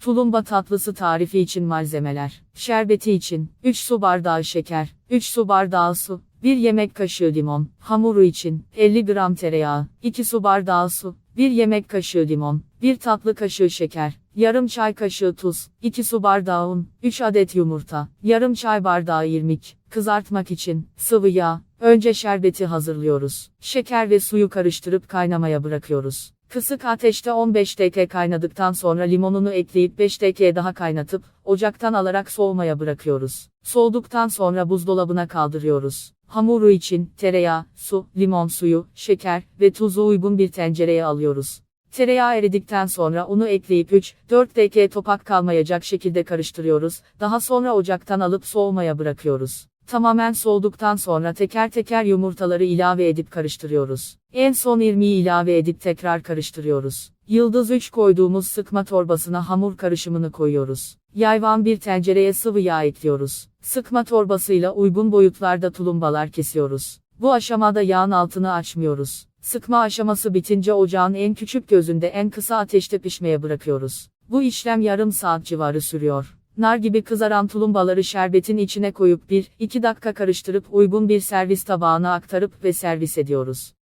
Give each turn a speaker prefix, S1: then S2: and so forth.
S1: Tulumba tatlısı tarifi için malzemeler. Şerbeti için 3 su bardağı şeker, 3 su bardağı su, 1 yemek kaşığı limon. Hamuru için 50 gram tereyağı, 2 su bardağı su, 1 yemek kaşığı limon, 1 tatlı kaşığı şeker, yarım çay kaşığı tuz, 2 su bardağı un, 3 adet yumurta, yarım çay bardağı irmik. Kızartmak için sıvı yağ. Önce şerbeti hazırlıyoruz. Şeker ve suyu karıştırıp kaynamaya bırakıyoruz. Kısık ateşte 15 dakika kaynadıktan sonra limonunu ekleyip 5 dakika daha kaynatıp ocaktan alarak soğumaya bırakıyoruz. Soğuduktan sonra buzdolabına kaldırıyoruz. Hamuru için tereyağı, su, limon suyu, şeker ve tuzu uygun bir tencereye alıyoruz. Tereyağı eridikten sonra unu ekleyip 3-4 dakika topak kalmayacak şekilde karıştırıyoruz. Daha sonra ocaktan alıp soğumaya bırakıyoruz. Tamamen soğuduktan sonra teker teker yumurtaları ilave edip karıştırıyoruz. En son irmiği ilave edip tekrar karıştırıyoruz. Yıldız 3 koyduğumuz sıkma torbasına hamur karışımını koyuyoruz. Yayvan bir tencereye sıvı yağ ekliyoruz. Sıkma torbasıyla uygun boyutlarda tulumbalar kesiyoruz. Bu aşamada yağın altını açmıyoruz. Sıkma aşaması bitince ocağın en küçük gözünde en kısa ateşte pişmeye bırakıyoruz. Bu işlem yarım saat civarı sürüyor. Nar gibi kızaran tulumbaları şerbetin içine koyup 1-2 dakika karıştırıp uygun bir servis tabağına aktarıp ve servis ediyoruz.